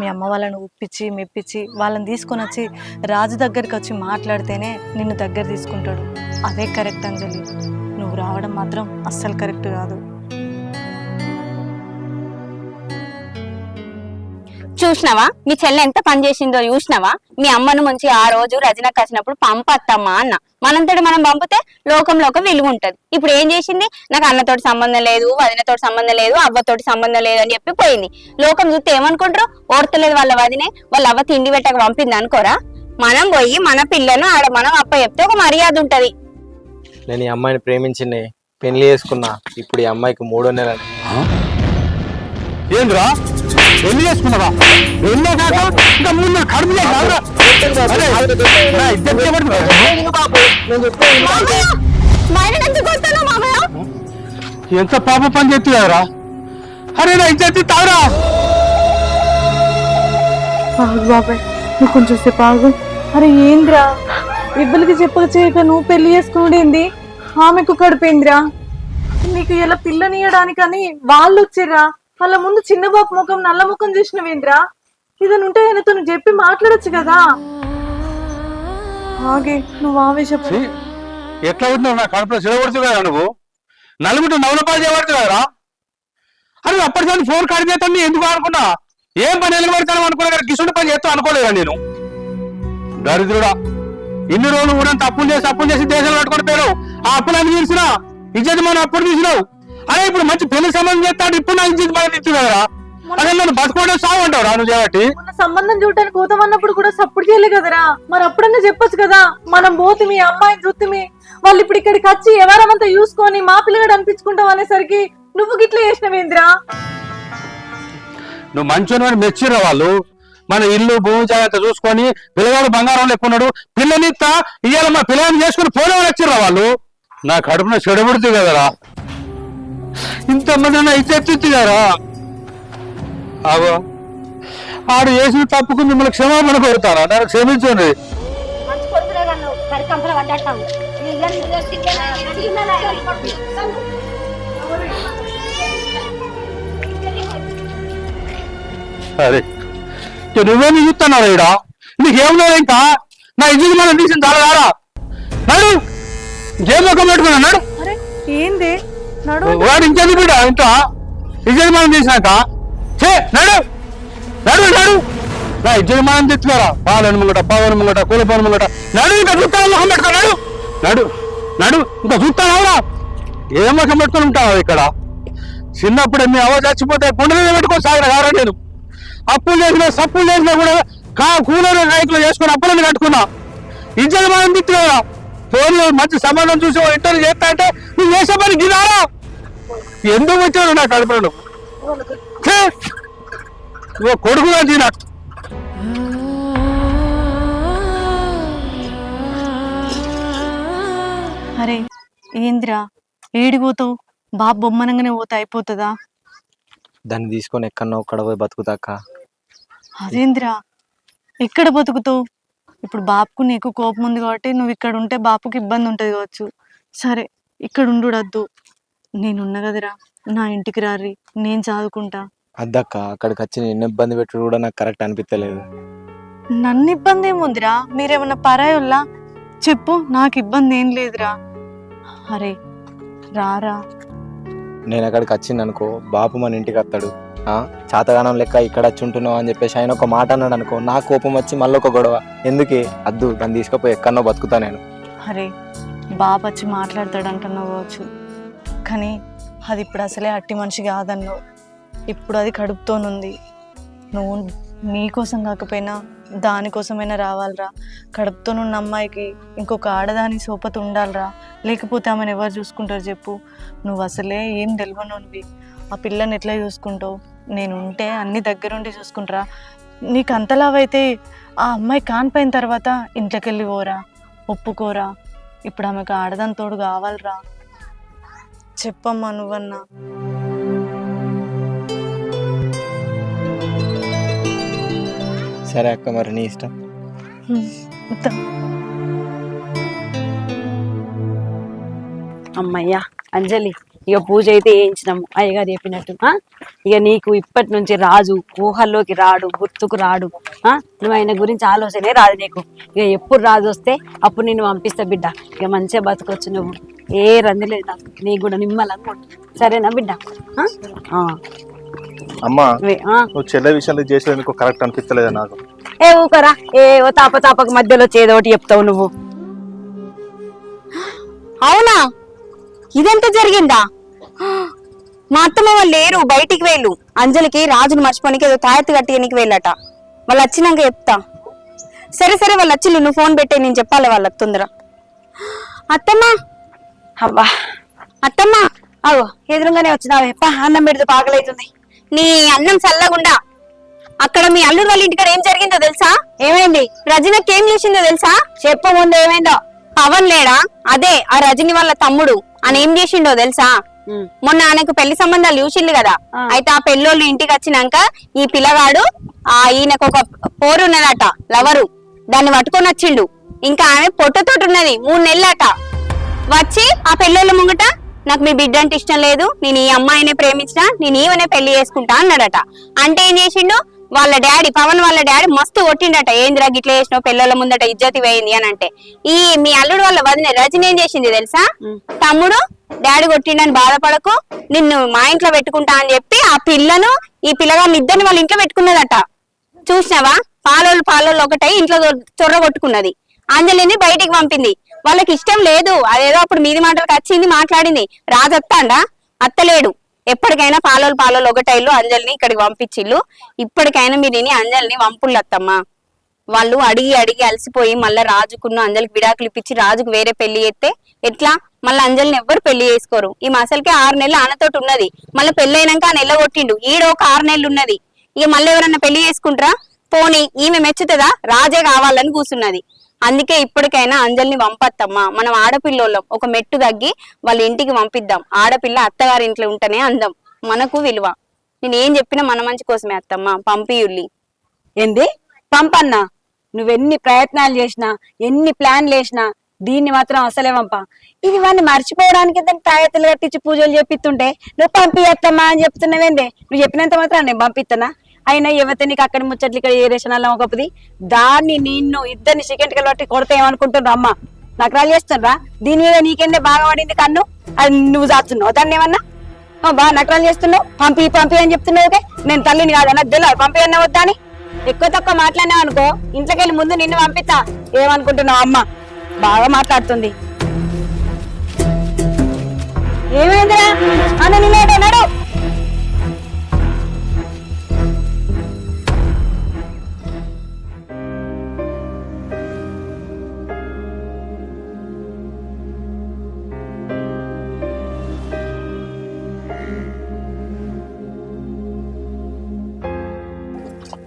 మీ అమ్మ వాళ్ళని ఒప్పించి మెప్పించి వాళ్ళని తీసుకొని వచ్చి రాజు దగ్గరికి వచ్చి మాట్లాడితేనే నిన్ను దగ్గర తీసుకుంటాడు. అదే కరెక్ట్ అంజలి. నువ్వు రావడం మాత్రం అస్సలు కరెక్ట్ కాదు. చూసినావా? మీ చెల్లె ఎంత పని చేసిందో చూసినావా? మీ అమ్మను మంచి ఆ రోజు రజనకు వచ్చినప్పుడు పంపత్తమ్మా అన్న. మనంతటి మనం పంపితే లోకంలో ఒక విలువ ఉంటది. ఇప్పుడు ఏం చేసింది? నాకు అన్నతోటి సంబంధం లేదు వదినతోటి సంబంధం లేదు అవ్వతోటి సంబంధం లేదు అని చెప్పి పోయింది. లోకం చూస్తే ఏమనుకుంటారు? ఓడతలేదు వాళ్ళ వదినే వాళ్ళ అవ్వ తిండి పెట్టక పంపింది అనుకోరా? మనం పోయి మన పిల్లను ఆడ మనం అప్ప చెప్తే ఒక మర్యాద ఉంటది. నేను ఈ అమ్మాయిని ప్రేమించింది పెళ్ళి చేసుకున్నా. ఇప్పుడు ఈ అమ్మాయికి మూడో నెల. ఏంద్రా? ఎన్ని చేసుకున్నావా? ఎన్నో కాక ఇంకా మూడు నెలలు కడుపు. ఎంత పాప పని చేస్తున్నారా అరే నా ఇజ్జత్ తావురా ఆగు బాబాయ్ నువ్వు కొంచెం సేపు ఆగు. అరే ఏంద్రా? ఇవ్వలకి చెప్పక చేయక నువ్వు పెళ్ళి చేసుకునేది ఆమెకు కడిపోయిందిరా నీకు ఇలా పిల్లనియడానికని వాళ్ళు వచ్చిర్రా వాళ్ళ ముందు చిన్న బాబు ముఖం నల్ల ముఖం చూసినవేంద్రా? ఇదని ఉంటే ఆయనతో నువ్వు చెప్పి మాట్లాడొచ్చు కదా. ఆగే నువ్వు ఆవేశపడి. ఎట్లా ఉంటున్నావు నా కడుపులో చెడగొడుతున్నారా నువ్వు? నలుగురు నవలపాలు చేయబడుతున్నారా అరే అప్పటిదాన్ని ఫోన్ కాడి చేస్తాను ఎందుకు అనుకున్నా ఏం పని నిలబడతాను అనుకున్నా కానీ కిసుడు పని చేస్తాను అనుకోలేదా నేను? దరిద్రుడా ఇన్ని రోజులు ఊరంత అప్పులు చేసి అప్పులు చేసి దేశాలు కట్టుకొని పోయావు ఆ అప్పులన్నీ తీసినా ఇజ్జత్ మనం అప్పుడు తీసినావు. అరే ఇప్పుడు మంచి పెళ్ళి సంబంధం చేస్తాడు ఇప్పుడు నా ఇజ్జత్ మనం ఇచ్చుదారా అదే నన్ను బతుకోవడం సాగు అంటావు రాను చేయబట్టి మొన్న సంబంధం చూడటానికి పోతామన్నప్పుడు కూడా సపోర్ట్ చేయలే కదరా. మరి అప్పుడన్నా చెప్పొచ్చు కదా. మనం పోతే మీ అమ్మాయిని చూస్తే వాళ్ళు ఇప్పుడు ఇక్కడికి వచ్చి ఎవరమంతా చూసుకొని మా పిల్లగాడు అనిపించుకుంటాం అనేసరికి నువ్వు గిట్ల చేసినవేంద్రా నువ్వు మంచోని మెచ్చిర్రా వాళ్ళు? మన ఇల్లు భూమి జాగ్రత్త చూసుకొని పిల్లగాడు బంగారం ఎక్కున్నాడు పిల్లనిత్త ఇవాళ మా పిల్లని చేసుకుని పోలే వచ్చిర్రా వాళ్ళు? నా కడుపున చెడబుడుతుంది కదరా. ఇంతమంది ఇచ్చెత్తుంది కదరా అవో ఆడు చేసిన తప్పుకు మిమ్మల్ని క్షమాపణ కోరుతారా నన్ను క్షమించండి. అరే నువ్వేమి చూస్తున్నావు ఈడ? నీకేమన్నా ఇంకా? నా ఇంటికి మనం తీసిన చాలా నడు. పెట్టుకున్నా నడు. అరే ఏంది? నడు వాడు ఇంకెందుకు బిడ్డ? ఇంత యజమానం చేసినాక? చే నడు. నడు నడు. నా యజమానం తెచ్చుకోరా. పాలను ముంగట పవన్ ముంగట కూల ముంగట నడు ఇంకా చూస్తాను ముఖం పెట్టుకో నడు. నడు నడు. ఇంకా చూస్తాను ఏ ముఖం పెట్టుకొని ఉంటావు ఇక్కడ? చిన్నప్పుడు మీ అవ్వ చచ్చిపోతే గుండె పెట్టుకొని సాగిన కారా నేను? అప్పులు చేసినా సప్పులు చేసినా కూడా కా కూలర్ నాయకులు చేసుకుని అప్పులన్నీ కట్టుకున్నా. ఇజ్జలు మనం తిట్టుకోరా ఫోన్ మంచి సంబంధం చూసి ఇంటర్వ్యూ చేస్తా అంటే నువ్వు చేసే పని గిరారా? ఎందుకు వచ్చాడు నా కడుపులో! నువ్వు కొడుకుగా తినా అరే ఏందిరా? ఏడి పోతావు? బాబు బొమ్మనంగానే పోతే అయిపోతుందా? దాన్ని తీసుకొని ఎక్కడో ఒక్కడ పోయి బతుకుతాక అదేందిరా? ఎక్కడ బతుకుతావు? ఇప్పుడు బాపుకు నీకు కోపం ఉంది కాబట్టి నువ్వు ఇక్కడ ఉంటే బాపుకి ఇబ్బంది ఉంటుంది కావచ్చు. సరే ఇక్కడ ఉండుడద్దు. నేనున్న కదరా నా ఇంటికి రారి నేను చదువుకుంటా. అద్దక్క అక్కడికి వచ్చి నిన్ను ఇబ్బంది పెట్టుడు కూడా నాకు కరెక్ట్ అనిపించలేదు నన్ను ఇబ్బంది ఏముందిరా? మీరేమన్నా పరాయోల్లా? చెప్పు నాకు ఇబ్బంది ఏం లేదురా. అరే రారా. నేను అక్కడికి వచ్చింది అనుకో బాపు మన ఇంటికి వస్తాడు. చాతగానం లెక్క ఇక్కడ వచ్చి ఉంటున్నావు అని చెప్పేసి ఆయన ఒక మాట అన్నాడు అనుకో నా కోపం వచ్చి మళ్ళీ ఒక గొడవ. ఎందుకే? అద్దు దాన్ని తీసుకుపోయి ఎక్కడో బతుకుతా నేను. అరే బాబు వచ్చి మాట్లాడతాడు అంటున్నావు కావచ్చు. కానీ అది ఇప్పుడు అసలే అట్టి మనిషి కాదన్నావు. ఇప్పుడు అది కడుపుతోనుంది. నువ్వు నీకోసం కాకపోయినా దానికోసమైనా రావాలిరా. కడుపుతోనున్న అమ్మాయికి ఇంకొక ఆడదాని సోపతి ఉండాలిరా. లేకపోతే ఆమెను ఎవరు చూసుకుంటారు చెప్పు. నువ్వు అసలే ఏం తెలియనువి ఆ పిల్లని ఎట్లా చూసుకుంటావు? నేను ఉంటే అన్ని దగ్గరుండి చూసుకుంటారా. నీకు అంతలావైతే ఆ అమ్మాయి కానిపోయిన తర్వాత ఇంట్లోకి వెళ్ళి పోరా ఒప్పుకోరా. ఇప్పుడు ఆమెకు ఆడదాని తోడు కావాలిరా. చెప్పమ్మా నువ్వన్నా. సరే అక్క మరి నీ ఇష్టం. అమ్మయ్యా అంజలి. ఇక పూజ అయితే వేయించినాము అయ్యగారు చెప్పినట్టు ఆ? ఇక నీకు ఇప్పటి నుంచి రాజు ఊహల్లోకి రాడు గుర్తుకు రాడు ఆ? నువ్వు ఆయన గురించి ఆలోచనే రాదు నీకు. ఇక ఎప్పుడు రాజు వస్తే అప్పుడు నిన్ను పంపిస్తా బిడ్డ. ఇక మంచిగా బతకొచ్చు నువ్వు. ఏ రంది లేదు నాకు. నీకు కూడా నిమ్మలంగా ఉండు. సరేనా బిడ్డ? ఆ? ఆ. అమ్మా. నువ్వు చెల్లె విషయంలో చేసేందుకు కరెక్ట్ అనిపిస్తలేదు నాకు? ఏ ఊకరా? ఏ ఓ తాప తాపక మధ్యలో చేదోటి చెప్తావు నువ్వు. అవునా? ఇదంతా జరిగిందా? మా అత్తమ్మ వాళ్ళు లేరు బయటికి వెళ్ళు. అంజలికి రాజుని మర్చిపోనికి ఏదో తాయెత్తు కట్టియనికి వెళ్ళట. వాళ్ళు వచ్చినాక చెప్తా. సరే సరే వాళ్ళు వచ్చి నువ్వు ఫోన్ పెట్టే నేను చెప్పాలి వాళ్ళకి తొందర. అత్తమ్మ! అబ్బా అత్తమ్మ! అగో ఎదురుగానే వచ్చినావే. పా అన్నం పెడితే పాకలైతుంది నీ అన్నం చల్లగుండా? అక్కడ మీ అల్లుడు వాళ్ళ ఇంటికాడ ఏం జరిగిందో తెలుసా? ఏమైంది? రజనకి ఏం చేసిందో తెలుసా? చెప్ప ముందు ఏమైందో. పవన్ లేడా? అదే ఆ రజని వాళ్ళ తమ్ముడు. ఆయన ఏం చేసిండో తెలుసా. మొన్న ఆయనకు పెళ్ళి సంబంధాలు చూసిండు కదా. అయితే ఆ పెళ్ళోళ్ళు ఇంటికి వచ్చినాక ఈ పిల్లగాడు ఆ ఈయనకు ఒక పోరు ఉన్నదట లవరు. దాన్ని పట్టుకొని వచ్చిండు. ఇంకా ఆమె పొట్టతోటి ఉన్నది మూడు నెలలట. వచ్చి ఆ పెళ్ళోళ్ళ ముంగట నాకు మీ బిడ్డ అంటే ఇష్టం లేదు. నేను ఈ అమ్మాయినే ప్రేమించిన నేను ఈవనే పెళ్ళి చేసుకుంటా అన్నాడట. అంటే ఏం చేసిండు? వాళ్ళ డాడీ పవన్ వాళ్ళ డాడీ మస్తు కొట్టిండట. ఏందిరా గిట్ల చేసినావు? పిల్లల ముందట ఇజ్జతి వేయింది అని అంటే. ఈ మీ అల్లుడు వాళ్ళ వదిన రజని ఏం చేసింది తెలుసా? తమ్ముడు డాడీ కొట్టిండని బాధపడకు నిన్ను మా ఇంట్లో పెట్టుకుంటా అని చెప్పి ఆ పిల్లను ఈ పిల్లగాన్ని ఇద్దరిని వాళ్ళ ఇంట్లో పెట్టుకున్నదట. చూసినావా? పాలోళ్ళు పాలోళ్ళు ఒకటై ఇంట్లో చొర్ర కొట్టుకున్నది. అంజలిని బయటికి పంపింది. వాళ్ళకి ఇష్టం లేదు. అదేదో అప్పుడు మీది మాటలకు వచ్చింది మాట్లాడింది. రాజు అత్తలేడు. ఎప్పటికైనా పాలోలు పాలోలు ఒకటైలు అంజలిని ఇక్కడికి పంపించిల్లు ఇప్పటికైనా మీరు విని అంజలిని వంపుళ్ళత్తమ్మా. వాళ్ళు అడిగి అడిగి అలసిపోయి మళ్ళీ రాజుకున్న అంజలికి విడాకులు ఇప్పించి రాజుకు వేరే పెళ్ళి చేస్తే ఎట్లా? మళ్ళీ అంజలిని ఎవ్వరు పెళ్ళి చేసుకోరు. ఈ మసలకి ఆరు నెలలు ఆనతోటి ఉన్నది. మళ్ళీ పెళ్ళి అయినాక ఆ నెల కొట్టిండు. ఈడ ఒక ఆరు నెలలు ఉన్నది. ఇక మళ్ళీ ఎవరన్నా పెళ్ళి చేసుకుంటారా? పోనీ ఈమె మెచ్చుతుందా? రాజే కావాలని కూర్చున్నది అందుకే ఇప్పటికైనా అంజలిని పంపత్తమ్మా. మనం ఆడపిల్లోళ్ళం. ఒక మెట్టు తగ్గి వాళ్ళ ఇంటికి పంపిద్దాం. ఆడపిల్ల అత్తగారి ఇంట్లో ఉంటేనే అందం. మనకు విలువ. నేను ఏం చెప్పినా మన మంచి కోసమే అత్తమ్మా. పంపియుల్లి. ఏంది? పంపన్నా. నువ్వెన్ని ప్రయత్నాలు చేసినా ఎన్ని ప్లాన్లు వేసినా దీన్ని మాత్రం అసలే పంప. ఇది వాడిని మర్చిపోవడానికి దాన్ని తాయెత్తులు కట్టించి పూజలు చేపిస్తుంటే నువ్వు పంపియత్తమ్మా అని చెప్తున్నావేందే? నువ్వు చెప్పినంత మాత్రం నేను పంపిస్తానా అయినా యువత నీకు అక్కడ ముచ్చట్లు ఇక్కడ ఏ రేషనాల్లో ఒకది దాన్ని నిన్ను ఇద్దరిని చికెన్ కలబట్టి కొడతా ఏమనుకుంటున్నారు అమ్మ? నకరాలు చేస్తుండ్రా? దీని మీద నీకెందే బాగా పడింది కన్ను? అది నువ్వు దాచున్నావు దాన్ని ఏమన్నా? బాగా నకరాలు చేస్తున్నావు. పంపి పంపి అని చెప్తున్నావు ఓకే? నేను తల్లిని కాదు నాకు తెలియదు పంపి అన్న వద్దా అని? ఎక్కువ తక్కువ మాట్లాడినావు అనుకో ఇంట్లోకి వెళ్ళి ముందు నిన్ను పంపిస్తా. ఏమనుకుంటున్నావు అమ్మ? బాగా మాట్లాడుతుంది. ఏమైందిరా? అన్న నిన్నేటే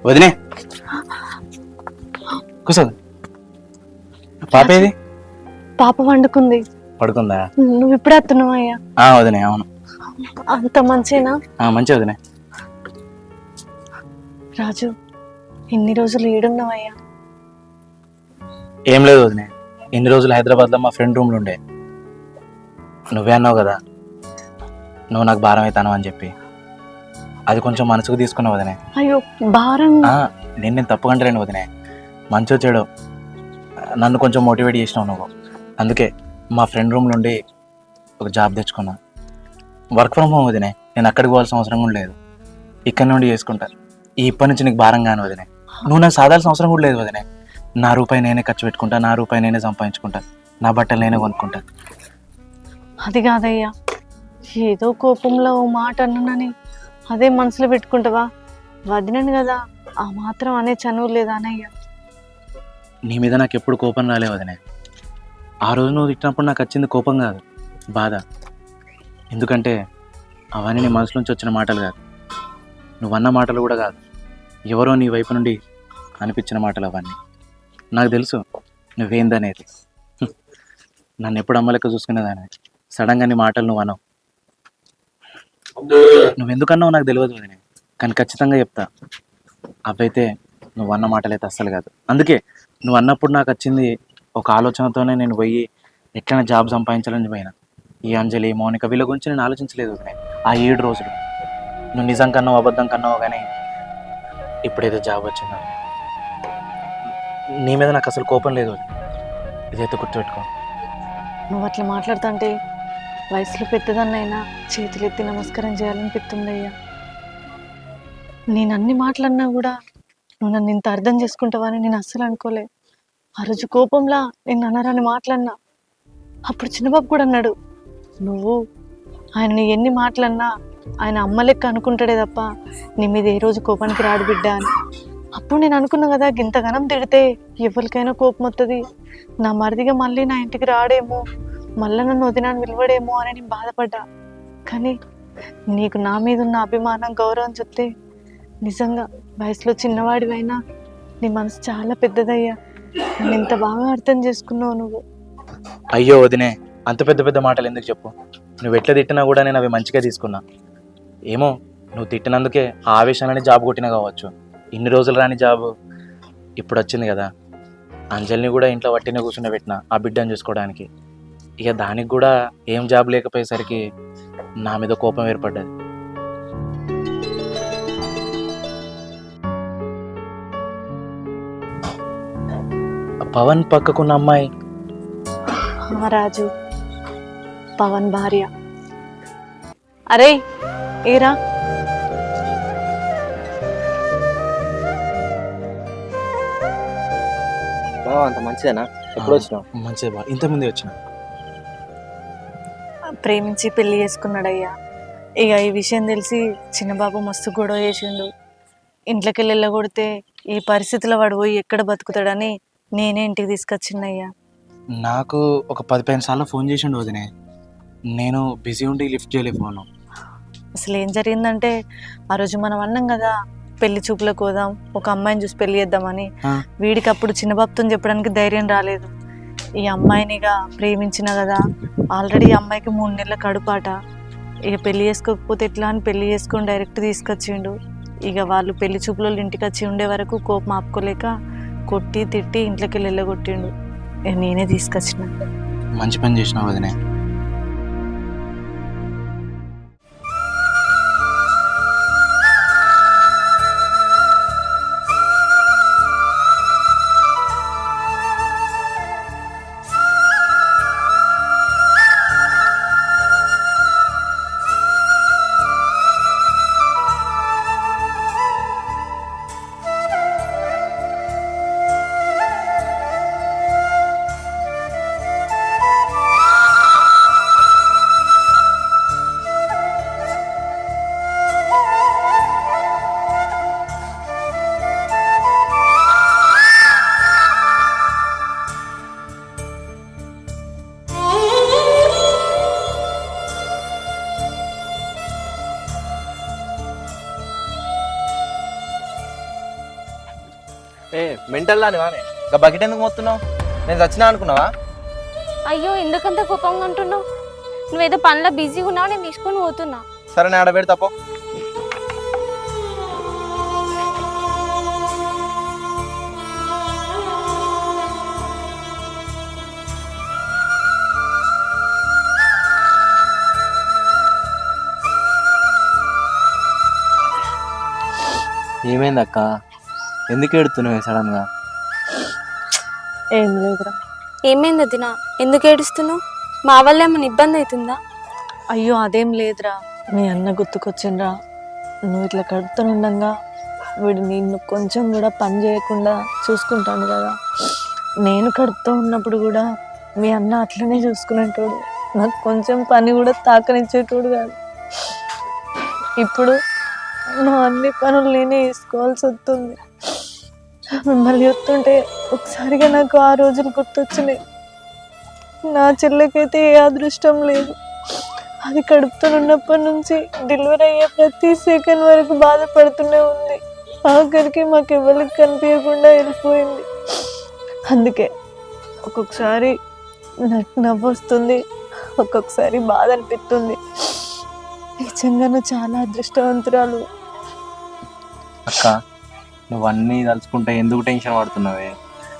వదినే. కూర్చో పాప ఏది? పాప వండుకుంది. పడుకుందా? నువ్వు ఇప్పుడే వస్తున్నావు అయ్యా. ఆ వదినే అవును. అంత మంచినా? ఆ మంచి వదినే. రాజు ఇన్ని రోజులు ఈడున్నావయ్యా ఏం లేదు వదినే. ఇన్ని రోజులు హైదరాబాద్లో మా ఫ్రెండ్ రూమ్లో ఉండే. నువ్వే అన్నావు కదా. నువ్వు నాకు భారం అవుతాను అని చెప్పి. అది కొంచెం మనసుకు తీసుకున్నావు వదినే. అయ్యో భారం. నేను నేను తప్పు కంటలేను వదినే. మంచి వచ్చాడు నన్ను కొంచెం మోటివేట్ చేసినావు నువ్వు. అందుకే మా ఫ్రెండ్ రూమ్ నుండి ఒక జాబ్ తెచ్చుకున్నా. వర్క్ ఫ్రమ్ హోమ్ వదినే. నేను అక్కడికి పోవాల్సిన అవసరం కూడా లేదు. ఇక్కడ నుండి చేసుకుంటా. ఈ ఇప్పటి నుంచి నీకు భారం కాను వదినే. నువ్వు నాకు సాధాల్సిన అవసరం కూడా లేదు వదినే. నా రూపాయి నేనే ఖర్చు పెట్టుకుంటా నా రూపాయి నేనే సంపాదించుకుంటా నా బట్టలు నేనే కొనుక్కుంటా. అది కాదయ్యా. ఏదో కోపంలో ఓ మాట అన్నానని. అదే మనసులో పెట్టుకుంటావా? వదినను కదా. ఆ మాత్రం అనే చనువు లేదా అనయ్యా? నీ మీద నాకు ఎప్పుడు కోపం రాలే వదినే. ఆ రోజు నువ్వు తిట్టినప్పుడు నాకు వచ్చింది కోపం కాదు బాధ. ఎందుకంటే అవన్నీ నీ మనసు నుంచి వచ్చిన మాటలు కాదు. నువ్వు అన్న మాటలు కూడా కాదు. ఎవరో నీ వైపు నుండి అనిపించిన మాటలు అవన్నీ. నాకు తెలుసు నువ్వేందనేది. నన్ను ఎప్పుడు అమ్మలెక్క చూసుకునేదాన్ని సడన్గా నీ మాటలు నువ్వు అనవు. నువ్వెందుకన్నావు నాకు తెలియదు వదినే. కానీ ఖచ్చితంగా చెప్తా. అవైతే నువ్వు అన్న మాటలైతే అస్సలు కాదు. అందుకే నువ్వు అన్నప్పుడు నాకు వచ్చింది ఒక ఆలోచనతోనే నేను పోయి ఎట్లైనా జాబ్ సంపాదించాలని పోయినా. ఈ అంజలి మౌనిక వీళ్ళ గురించి నేను ఆలోచించలేదు. ఆ ఏడు రోజులు నువ్వు నిజం కన్నావు అబద్ధం కన్నావు కానీ ఇప్పుడేదో జాబ్ వచ్చిందా నీ మీద నాకు అసలు కోపం లేదు. ఇదైతే గుర్తుపెట్టుకో. నువ్వు అట్లా మాట్లాడుతుంటే వయసులో పెద్దదన్నైనా చేతులెత్తి నమస్కారం చేయాలనిపిస్తుందయ్యా నేను అన్ని మాటలన్నా కూడా నువ్వు నన్ను ఇంత అర్థం చేసుకుంటావని నేను అస్సలు అనుకోలే. ఆ రోజు కోపంలా నేను అన్నారని మాటలన్నా అప్పుడు చిన్నబాబు కూడా అన్నాడు నువ్వు ఆయన నీ ఎన్ని మాటలన్నా ఆయన అమ్మ లెక్క అనుకుంటాడే తప్ప నీ మీద ఏ రోజు కోపానికి రాడు బిడ్డ అని. అప్పుడు నేను అనుకున్నా కదా గింతగనం తిడితే ఎవరికైనా కోపం వస్తుంది నా మరిదిగా మళ్ళీ నా ఇంటికి రాడేమో. మళ్ళీ నన్ను వదినాన్ని విలువడేమో అని నేను బాధపడ్డా. కానీ నీకు నా మీద ఉన్న అభిమానం గౌరవం చూస్తే నిజంగా వయసులో చిన్నవాడివైనా నీ మనసు చాలా పెద్దదయ్యా. నన్ను ఇంత బాగా అర్థం చేసుకున్నావు నువ్వు. అయ్యో వదినే అంత పెద్ద పెద్ద మాటలు ఎందుకు చెప్పు? నువ్వు ఎట్లా తిట్టినా కూడా నేను అవి మంచిగా తీసుకున్నా. ఏమో నువ్వు తిట్టినందుకే ఆ ఆవేశాలని జాబ్ కొట్టిన కావచ్చు. ఇన్ని రోజులు రాని జాబ్ ఇప్పుడు వచ్చింది కదా. అంజలిని కూడా ఇంట్లో వట్టినే కూర్చుని పెట్టిన ఆ బిడ్డను చూసుకోవడానికి. ఇక దానికి కూడా ఏం జాబ్ లేకపోయేసరికి నా మీద కోపం ఏర్పడ్డది. పవన్ పక్కకున్న అమ్మాయి. రాజు పవన్ భార్య. అరే ఏరా? బావ అంత మంచిదేనా? ఎప్పుడు వచ్చినావు మంచిది బా ఇంతమంది వచ్చిన. ప్రేమించి పెళ్ళి చేసుకున్నాడయ్యా. ఇక ఈ విషయం తెలిసి చిన్నబాబు మస్తు గొడవ చేసిండు. ఇంట్లోకి వెళ్ళి వెళ్ళగొడితే ఈ పరిస్థితిలో వాడు పోయి ఎక్కడ బతుకుతాడని నేనే ఇంటికి తీసుకొచ్చిందయ్యా నాకు ఒక పది పదిహేను సార్లు ఫోన్ చేసిండు వదినే. నేను బిజీ ఉండి లిఫ్ట్ చేయలే ఫోను. అసలు ఏం జరిగిందంటే ఆ రోజు మనం అన్నాం కదా పెళ్ళి చూపులకు పోదాం ఒక అమ్మాయిని చూసి పెళ్ళి చేద్దామని. ఆ. వీడికి అప్పుడు చిన్నబాబుతో చెప్పడానికి ధైర్యం రాలేదు. ఈ అమ్మాయినిగా ప్రేమించిన కదా. ఆల్రెడీ ఈ అమ్మాయికి మూడు నెలల కడుపాట. ఇక పెళ్ళి చేసుకోకపోతే ఎట్లా అని పెళ్ళి చేసుకొని డైరెక్ట్ తీసుకొచ్చిండు. ఇక వాళ్ళు పెళ్ళి చూపులో ఇంటికి వచ్చి ఉండే వరకు కోపం ఆపుకోలేక కొట్టి తిట్టి ఇంట్లోకి వెళ్ళి వెళ్ళగొట్టిండు. ఇక నేనే తీసుకొచ్చిన. మంచి పని చేసినావు వదినే. ఏ మెంటల్ దాని వానే ఇంకా బకెట్ ఎందుకు మొత్తున్నావు నేను చచ్చినా అనుకున్నావా? అయ్యో ఎందుకంత కోపంగా అంటున్నావు నువ్వేదో పనిలో బిజీగా ఉన్నావు నేను తీసుకొని పోతున్నా. సరే నేను ఆడబెడి తప్పో ఏమైంది అక్క? ఎందుకు ఎడుతున్నావు సడన్గా ఏం లేదురా. ఏమైంది వదిన ఎందుకు ఏడుస్తున్నావు? మా వల్ల ఏమైనా ఇబ్బంది అవుతుందా? అయ్యో అదేం లేదురా. మీ అన్న గుర్తుకొచ్చిండ్రా. నువ్వు ఇట్లా కడుపుతూ ఉండంగా వీడు నిన్ను కొంచెం కూడా పని చేయకుండా చూసుకుంటాను కదా. నేను కడుపుతూ ఉన్నప్పుడు కూడా మీ అన్న అట్లనే చూసుకునేటోడు. నాకు కొంచెం పని కూడా తాకనిచ్చేటోడు కాదు. ఇప్పుడు నా అన్ని పనులు నేనే వేసుకోవాల్సి వస్తుంది. మిమ్మల్ని చెప్తుంటే ఒకసారిగా నాకు ఆ రోజులు గుర్తొచ్చినాయి. నా చెల్లెకైతే ఏ అదృష్టం లేదు. అది కడుపుతో ఉన్నప్పటి నుంచి డెలివరీ అయ్యే ప్రతి సెకండ్ వరకు బాధపడుతూనే ఉంది. ఆఖరికి మాకు ఎవరికి కనిపించకుండా వెళ్ళిపోయింది. అందుకే ఒక్కొక్కసారి నాకు నవ్వు వస్తుంది ఒక్కొక్కసారి బాధ అనిపిస్తుంది. నిజంగా నువ్వు చాలా అదృష్టవంతురాలు. అక్క నువ్వు అన్నీ తలుచుకుంటే ఎందుకు టెన్షన్ పడుతున్నావే?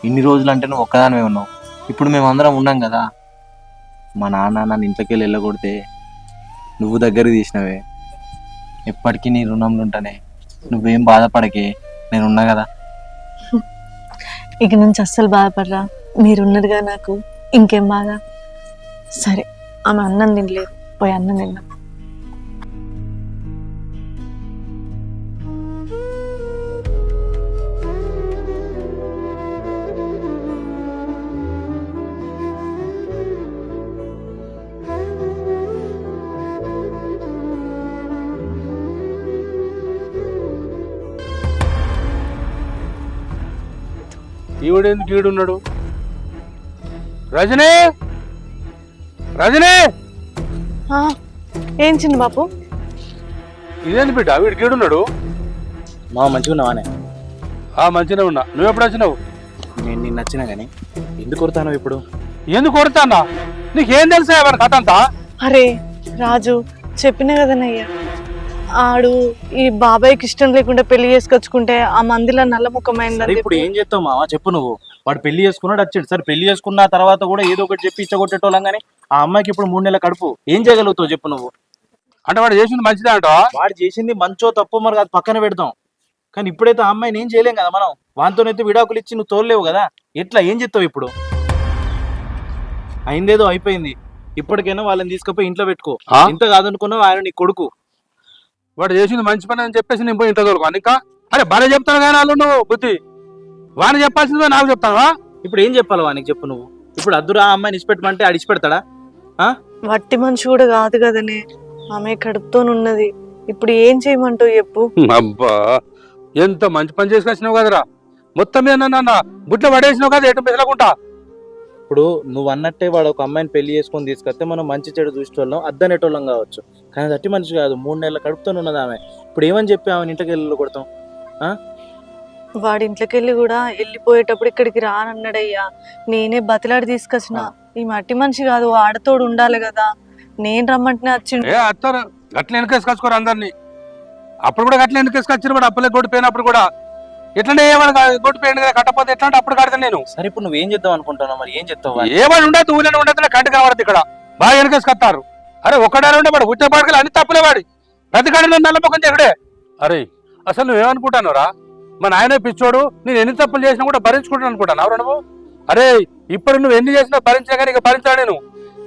ఇన్ని రోజులు అంటే నువ్వు ఒక్కదానివే ఉన్నావు. ఇప్పుడు మేము అందరం ఉన్నాం కదా. మా నాన్న నన్ను ఇంట్లోకి వెళ్ళి వెళ్ళగొడితే నువ్వు దగ్గర తీసినవే. ఎప్పటికీ నీ రుణంలో ఉంటానే. నువ్వేం బాధపడకే. నేను ఉన్నా కదా. ఇక నుంచి అస్సలు బాధపడరా. మీరున్నదిగా నాకు. ఇంకేం బాధ? సరే ఆమె అన్నం తినలేదు. పోయి అన్నం తిన్నాం ఈవిడేందుకు ఈడున్నాడు? రజనీ! రజనీ! ఆ, ఏం చిన్న బాపు ఇదేంది బిడ్డ? వీడికి ఈడున్నాడు? మా మంచిగా ఉన్నావానే ఆ మంచిగా ఉన్నా. నువ్వు ఎప్పుడు వచ్చినావు? నేను నిన్న నచ్చినా కానీ ఎందుకు కొడతాను ఇప్పుడు? ఎందుకు కొడతానా? నీకేం తెలుసా ఎవరి కథ అంతా? అరే రాజు చెప్పిన కదనయ్యా ఆడు ఈ బాబాయ్కి ఇష్టం లేకుండా పెళ్ళి చేసుకొచ్చుకుంటే ఆ మందిలో నల్ల సరే ముఖమైందని ఇప్పుడు ఏం చేస్తావు మావా? చెప్పు నువ్వు. వాడు పెళ్ళి చేసుకున్నాడు వచ్చాడు సరే పెళ్ళి చేసుకున్న తర్వాత కూడా ఏదో ఒకటి చెప్పి ఇచ్చగొట్టేటోళ్ళం కానీ ఆ అమ్మాయికి ఇప్పుడు మూడు నెలల కడుపు. ఏం చేయగలుగుతావు చెప్పు నువ్వు? అంటే వాడు చేసింది మంచిదే అంట? వాడు చేసింది మంచో తప్పో మరి అది పక్కన పెడతాం. కానీ ఇప్పుడైతే ఆ అమ్మాయిని ఏం చేయలేం కదా మనం? వానితోనైతే విడాకులు ఇచ్చి నువ్వు తోలలేవు కదా? ఎట్లా? ఏం చెప్తావు ఇప్పుడు? అయిందేదో అయిపోయింది. ఇప్పటికైనా వాళ్ళని తీసుకుపోయి ఇంట్లో పెట్టుకో? ఇంత కాదనుకున్నావు ఆయన నీ కొడుకు. వాడు చేసింది మంచి పని అని చెప్పేసి నేను పోయి ఇంట్లో తోలుకోను ఇంకా అరే బాగా చెప్తాను కానీ వాళ్ళు నువ్వు బుద్ధి. వాడిని చెప్పాల్సిందే నాకు చెప్తావా? ఇప్పుడు ఏం చెప్పాలి వానికి చెప్పు నువ్వు? ఇప్పుడు అద్దురా ఆ అమ్మాయిని ఇచ్చిపెట్టమంటే ఆడు ఇచ్చిపెడతాడా? వట్టి మనిషి కూడా కాదు కదనే. ఆమె కడుపుతోనున్నది. ఇప్పుడు ఏం చేయమంటావు చెప్పు? అబ్బా ఎంత మంచి పని చేసుకొచ్చినావు కదరా. మొత్తం మీద నన్ను బుట్ల పడేసినావు కదా ఎటు మిసలకుంటా ఇప్పుడు నువ్వు అన్నట్టే వాడు ఒక అమ్మాయిని పెళ్ళి చేసుకొని తీసుకొస్తే మనం మంచి చెడు చూసేటోళ్ళం అద్దనేటోళ్ళం కావచ్చు. కానీ అట్టి మనిషి కాదు మూడు నెలల కడుపుతో ఉన్నది ఆమె. ఇప్పుడు ఏమని చెప్పి ఆమె ఇంటికి వెళ్ళి కొడతాం? వాడి ఇంట్లోకి వెళ్ళి కూడా వెళ్ళిపోయేటప్పుడు ఇక్కడికి రానన్నాడయ్యా నేనే బతిలాడి తీసుకొచ్చిన. ఈ మట్టి మనిషి కాదు ఆడతోడు ఉండాలి కదా. నేను రమ్మంటేనే వచ్చిండు. ఏ అత్తారు గట్ల వెనకేసుకొచ్చుకోరు అందరినీ. అప్పుడు కూడా గట్ల వెనకేసుకొచ్చారు వాడు అప్పులే కొట్టిపోయినప్పుడు కూడా. ఎట్లనే ఏమని కొట్టిపోయింది కదా కట్టపోతే ఎట్లా అంటే అప్పుడు కడతాను నేను? సరే ఇప్పుడు నువ్వు ఏం చేద్దాం అనుకుంటున్నావు మరి? ఏం చెప్తావు ఏమని ఉండదు ఊళ్ళని ఉండదు కంటి కనబడదు ఇక్కడ. బాగా వెనకేసుకొస్తారు అరే ఒక్కడే ఉండే వాడు ఉచ్చ పాడకలు అన్ని తప్పులే వాడి. ప్రతి కాడ చెక్కడే అరే అసలు నువ్వేమనుకుంటాను రా మా నాయన పిచ్చోడు నేను ఎన్ని తప్పులు చేసినా కూడా భరించుకుంటాను అనుకుంటాను ఎవరు నువ్వు? అరే ఇప్పుడు నువ్వు ఎన్ని చేసినా భరించినా కానీ ఇక భరించాడు నేను.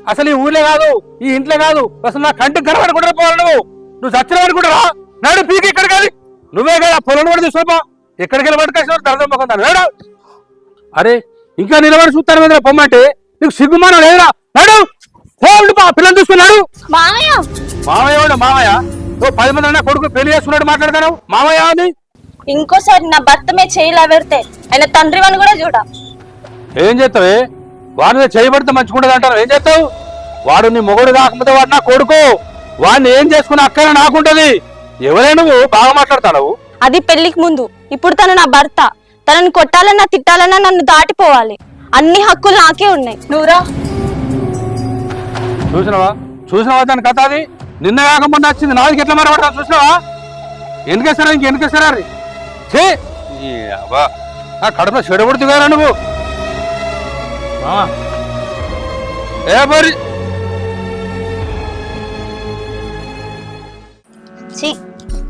అసలు ఈ ఊర్లే కాదు ఈ ఇంట్లో కాదు అసలు నా కంటికి కనబడకుండా పోవాలి నువ్వు. నువ్వు చచ్చిన కూడా రా. నాడు పీకి ఇక్కడ కాదు నువ్వే కదా పొలం కూడా తీసుకోపా. ఎక్కడికి వెళ్ళి పట్టుకొచ్చిన దర్దం ముఖం అరే ఇంకా నిలబడి చూస్తాను మీద పొమ్మంటే నీకు సిగ్గుమానం లేదురా. నాడు. పిల్లలు చూసుకున్నాడు. మామయ్య. మామయ్య మామయ్య. ఓ పది మంది అన్న కొడుకు పెళ్ళి చేసుకున్నాడు మాట్లాడతాను మామయ్య అని ఇంకోసారి నా భర్త మీద చేయలా పెడితే ఆయన తండ్రి అని కూడా చూడ. ఏం చేస్తావే? వాడి మీద చేయబడితే మంచిగుండదు అంటారు. ఏం చేస్తావు? వాడు నీ మొగుడు కాకపోతే వాడు నా కొడుకు. వాడిని ఏం చేసుకున్న అక్కడ నాకుంటది. ఎవరే నువ్వు బాగా మాట్లాడతావు అది పెళ్ళికి ముందు. ఇప్పుడు తను నా భర్త. తనని కొట్టాలన్నా తిట్టాలన్నా నన్ను దాటిపోవాలి. అన్ని హక్కులు నాకే ఉన్నాయి. నువ్వురా. చూసినావా? చూసినావా దాని కథ అది? నిన్న కాకముందు వచ్చింది. నాలుగు ఎట్లా మరపడతా చూసినావా? ఎందుకేస్తారా ఇంక ఎందుకేస్తారా చే. ఆ కడప చెడబడుతుగా నువ్వు? ఏ మరి? ఛీ,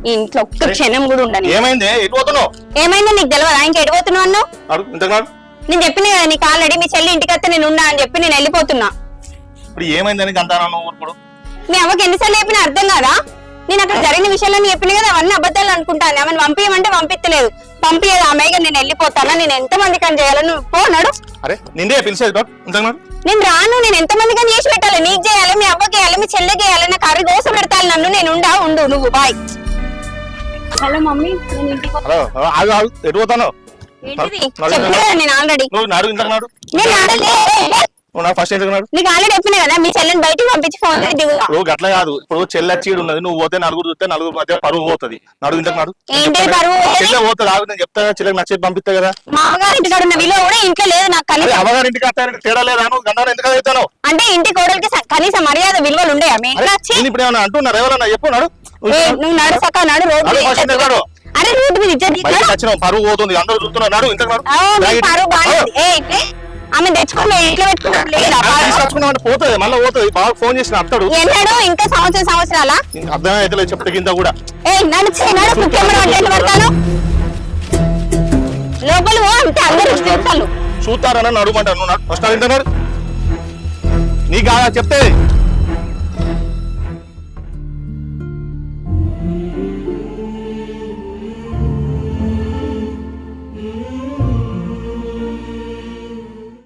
ఈ ఇంట్లో ఒక్క క్షణం కూడా ఉండని. ఏమైంది? ఎటు పోతున్నావు? ఏమైందో నీకు తెలియదా ఇంక ఎడిపోతున్నావు అన్నావు? అడుగు ఇంతకున్నాడు నేను చెప్పిన కదా నీకు ఆల్రెడీ మీ చెల్లి ఇంటికి వస్తే నేను ఉన్నా అని చెప్పి నేను వెళ్ళిపోతున్నా. ఇప్పుడు ఏమైందని గంటాను ఊరుకుడు? మీ అవ్వకి ఎన్నిసార్లు చెప్పినా అర్థం కాదా? నేను అక్కడ జరిగిన విషయాలన్నీ చెప్పిన కదా అవన్నీ అబద్ధాలు అనుకుంటాను. ఆమెను పంపించమంటే పంపించలేదు పంపించదు ఆమెగా నేను వెళ్ళిపోతానా? నేను ఎంత మంది కని చేయాలని నువ్వు పోనాడు అరే నిండే పిలిచేది నేను రాను నేను ఎంత మంది కని చేసి పెట్టాలి? నీకు చేయాలి మీ అవ్వకి చేయాలి మీ చెల్లెకి చేయాలి నాకు అరి దోశ పెడతాను నన్ను. నేను ఉండా ఉండు నువ్వు బాయ్. హలో మమ్మీ నేను ఇంటికి హలో ఆగు ఆగు ఎటు పోతాను? నేను ఆల్రెడీ. నువ్వు నాడు ఇంతకున్నాడు నేను ఆల్రెడీ నువ్వు ఫస్ట్ ఎందుకున్నాడు? నీకు ఆల్రెడీ చెప్పిన కదా మీ చెల్లెని బయటికి పంపించి ఫోన్ గట్ల కాదు. ఇప్పుడు చెల్లె చీడు ఉన్నది నువ్వు పోతే నలుగురు చూస్తే నలుగురు మధ్య పరువు పోతుంది. నడు ఇంతకు నాడు. ఏంటి పరువు పోయేది? చెల్లె పోతుంది ఆగు నేను చెప్తా చెల్లెకి నచ్చేది పంపిస్తా కదా. మా అమ్మగారి ఇంటికాడ ఉన్న విలువ కూడా ఇంట్లో లేదు నాకు అమ్మగారి ఇంటికి వస్తానంటే తేడా లేదా? నువ్వు ఎందుకు అవుతాను అంటే ఇంటి కోడలికి కనీసం మర్యాద విలువలు ఉండేయా మీ ఇంట్లో ఇప్పుడు ఏమన్నా అంటున్నారు ఎవరన్నా చెప్పు నాడు. నువ్వు నడు సక్క నడు రోడ్డు. అరే రోడ్డు మీద. వచ్చిన పరువు పోతుంది అందరూ చూస్తున్నారు నాడు ఇంతకు నాడు. పరువు ఇట్లే. ఆమె తెచ్చుకొని ఇంట్లో పెట్టుకున్నాడు లేదా పాలు? తీసుకొచ్చుకున్నామంటే పోతుంది మళ్ళీ పోతుంది. బాగా ఫోన్ చేసిన అత్తడు. ఎన్నడు? ఇంకా సంవత్సరం సంవత్సరాలా? అర్థమైతే లేదు చెప్తే కింద కూడా. ఏ కెమెరా అంటే పడతాను? లోపల పో అంతే అందరూ చూస్తాను చూస్తారని నీకు చెప్తే?